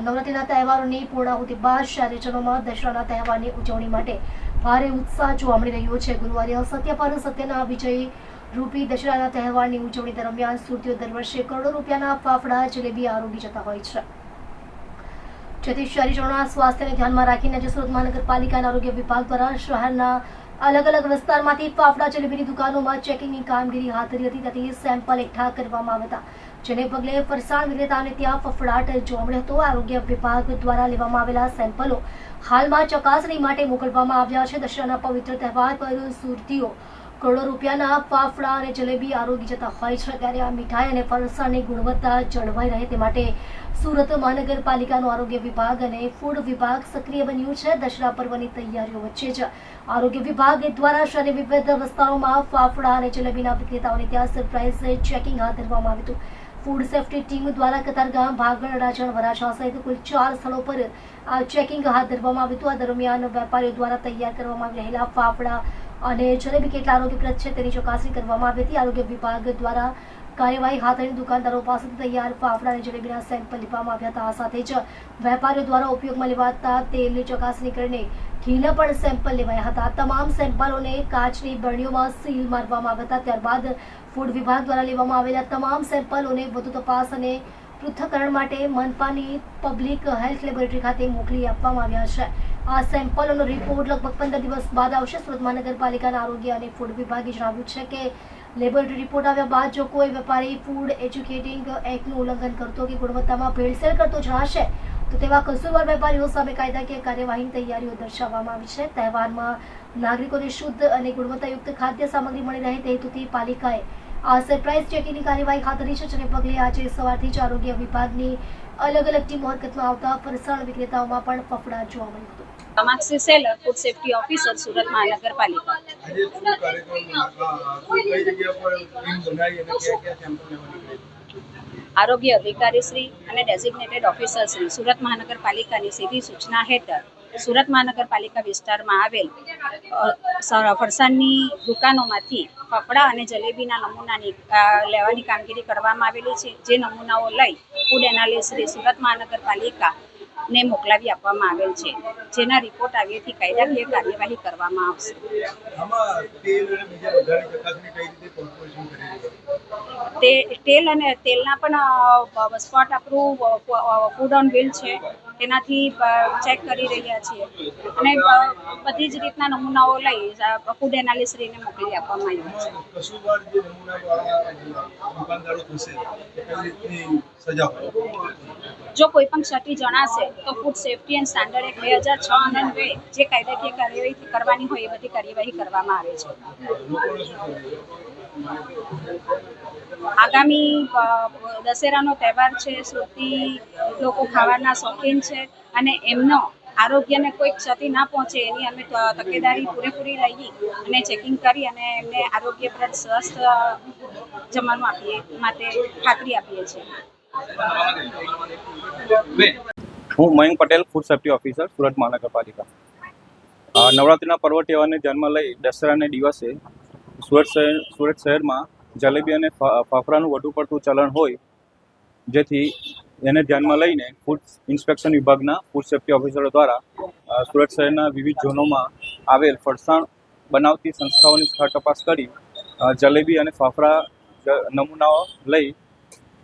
નવરાત્રિના તહેવારોની પૂર્ણાહુતિ બાદ શહેરીજનોમાં દશરાના તહેવારની ઉજવણી માટે ભારે ઉત્સાહ જોવા મળી રહ્યો છે. ગુરુવારે અસત્ય પર સત્યના વિજય રૂપી દશરાના તહેવારની ઉજવણી દરમિયાન સુરતીઓ દર વર્ષે કરોડો રૂપિયાના ફાફડા, જલેબી, આરોગી જતા હોય છે. જેથી શહેરીજનોના સ્વાસ્થ્યને ધ્યાનમાં રાખીને આજે સુરત મહાનગરપાલિકાના આરોગ્ય વિભાગ દ્વારા શહેરના અલગ અલગ વિસ્તારમાંથી ફાફડા જલેબીની દુકાનોમાં ચેકિંગની કામગીરી હાથ ધરી હતી ત્યાંથી સેમ્પલ એકઠા કરવામાં આવ્યા હતા. જેને પગલે ફરસાણ વિક્રેતાને ત્યાં ફફડાટ જોવા મળ્યો હતો. આરોગ્ય વિભાગ દ્વારા લેવામાં આવેલા સેમ્પલો હાલમાં ચકાસણી માટે મોકલવામાં આવ્યા છે. દશરાના પવિત્ર તહેવાર પર સુરતીઓ કરોડો રૂપિયાના ફાફડા અને જલેબી આરોગી જતા હોય છે ત્યારે આ મીઠાઈ અને ફરસાણની ગુણવત્તા જળવાઈ રહે તે માટે સુરત મહાનગરપાલિકાનો આરોગ્ય વિભાગ અને ફૂડ વિભાગ સક્રિય બન્યું છે. દશરા પર્વની તૈયારીઓ વચ્ચે જ આરોગ્ય વિભાગ દ્વારા શહેરની વિવિધ વિસ્તારોમાં ફાફડા અને જલેબીના વિક્રેતાઓને ત્યાં સરપ્રાઇઝ ચેકિંગ હાથ ધરવામાં આવ્યું હતું. ફૂડ સેફ્ટી ટીમ દ્વારા કતારગામ ભાગળ અડાજણ, વરાછા સહિત કુલ ચાર સ્થળો પર ચેકિંગ હાથ ધરવામાં આવ્યું હતું. આ દરમિયાન વેપારીઓ દ્વારા તૈયાર કરવામાં આવી રહેલા ફાફડા અને જલેબી કેટલા આરોગ્યપ્રદ છે તેની ચકાસણી કરવામાં આવી હતી. આરોગ્ય વિભાગ દ્વારા કાર્યવાહી હાથ ધરી દુકાનદારો પાસેથી તૈયાર ફાફડા અને જલેબીના સેમ્પલ લેવામાં આવ્યા હતા. આ સાથે જ વેપારીઓ દ્વારા ઉપયોગમાં લેવાતા તેલની ચકાસણી કરીને ઘીના પણ સેમ્પલ લેવાયા હતા. તમામ સેમ્પલોને કાચની બરણીઓમાં સીલ મારવામાં આવ્યા હતા. ત્યારબાદ ફૂડ વિભાગ દ્વારા લેવામાં આવેલા તમામ સેમ્પલોને વધુ તપાસ અને પૃથ્થકરણ માટે મનપાની પબ્લિક હેલ્થ લેબોરેટરી ખાતે મોકલી આપવામાં આવ્યા છે. આ સેમ્પલોનો રિપોર્ટ લગભગ પંદર દિવસ બાદ આવશે. સુરત મહાનગરપાલિકાના આરોગ્ય અને ફૂડ વિભાગે જણાવ્યું છે કે લેબોરેટરી રિપોર્ટ આવ્યા બાદ જો કોઈ વેપારી ફૂડ એજ્યુકેટિંગ એક્ટનું ઉલ્લંઘન કરતો કે ગુણવત્તામાં ભેળસેળ કરતો જણાશે, તો તેવા કસુરવાર વેપારીઓ સામે કાયદાકીય કાર્યવાહીની તૈયારીઓ દર્શાવવામાં આવી છે. તહેવારમાં નાગરિકોને શુદ્ધ અને ગુણવત્તાયુક્ત ખાદ્ય સામગ્રી મળી રહે તે હેતુથી પાલિકાએ આ સરપ્રાઇઝ ચેકિંગની કાર્યવાહી હાથ ધરી છે, જેને પગલે આજે સવારથી જ આરોગ્ય વિભાગની અલગ અલગ ટીમો હરકતમાં આવતા ફરસાણ વિક્રેતાઓમાં પણ ફફડાટ જોવા મળ્યો હતો. Seller food safety officer Surat મહાનગરપાલિકા. આરોગ્ય અધિકારી શ્રી અને ડેઝિગ્નેટેડ ઓફિસર શ્રી સુરત મહાનગરપાલિકાની સીધી સૂચના હેઠળ સુરત મહાનગરપાલિકા વિસ્તારમાં આવેલ ફરસાણની દુકાનોમાંથી ફફડા અને જલેબીના નમૂનાની લેવાની કામગીરી કરવામાં આવેલી છે. જે નમૂનાઓ લઈ ફૂડ એનાલિસ્ટ સુરત મહાનગરપાલિકા ને મોકલાવી આપવામાં આવેલ છે. જેના રિપોર્ટ આવ્યાથી કાયદાકીય કાર્યવાહી કરવામાં આવશે. તેલ અને તે તેલ અને તેલના પણ સ્પોટ આપણું ફૂડ ઓન બિલ છે. તેનાથી ચેક કરી રહ્યા છીએ. અને બધી જ રીતના નમૂનાઓ લઈ ફૂડ એનાલિસ્ટને મોકલી આપવામાં આવ્યા છે. જે કઈ પણ ક્ષતિ જણાશે, તો food safety and standard act બે હજાર છ અને જે કાયદાકીય કાર્યવાહી કરવાની હોય એ બધી કાર્યવાહી કરવામાં આવે છે. આગામી દશેરાનો તહેવાર છે, સુરતી લોકો ખાવાના શોખીન છે અને એમનો આરોગ્યને કોઈ ક્ષતિ ના પહોંચે એની અમે તકેદારી પૂરેપૂરી લઈ અને ચેકિંગ કરી અને એમને આરોગ્યપ્રદ, સ્વસ્થ જમવાનું આપીએ, માટે ખાતરી આપીએ છીએ. હું Mayank Patel food safety officer Surat મહાનગરપાલિકા. નવરાત્રિના પર્વ તહેવારને ધ્યાનમાં લઈ દસરાને દિવસે સુરત શહેર, સુરત શહેરમાં જલેબી અને ફાફરાનું વધુ પડતું ચલણ હોય, જેથી એને ધ્યાનમાં લઈને ફૂડ ઇન્સ્પેક્શન વિભાગના ફૂડ સેફ્ટી ઓફિસરો દ્વારા સુરત શહેરના વિવિધ ઝોનોમાં આવેલ ફરસાણ બનાવતી સંસ્થાઓની સ્થળ તપાસ કરી જલેબી અને ફાફડા નમૂનાઓ લઈ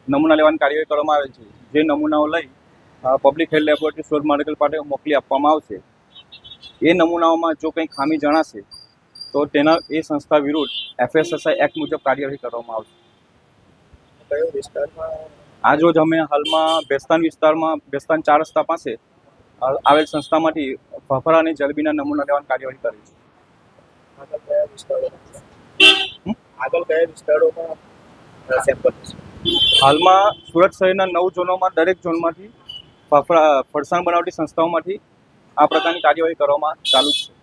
નમૂના લેવાની કાર્યવાહી કરવામાં આવે છે. જે નમૂનાઓ લઈ public health laboratory Surat medical પાસે મોકલી આપવામાં આવશે. એ નમૂનાઓમાં જો કંઈ ખામી જણાશે તો તેના એ સંસ્થા વિરુદ્ધ એફએસએસઆઈ એક્ટ મુજબ કાર્યવાહી કરવામાં આવશે. કયો વિસ્તારમાં? આજ રોજ અમે હાલમાં બેસ્તાન વિસ્તારમાં બેસ્તાન ચાર રસ્તા પાસે આવેલ સંસ્થામાંથી ફફરા અને જલેબીના નમૂના લેવાની કાર્યવાહી કરી છે. આગળ કયા વિસ્તારોમાં? સેમ્પલ હાલમાં સુરત શહેરના નવ ઝોનોમાં દરેક ઝોનમાંથી ફરસાણ બનાવતી સંસ્થાઓમાંથી આ પ્રકારની કાર્યવાહી કરવામાં ચાલુ છે.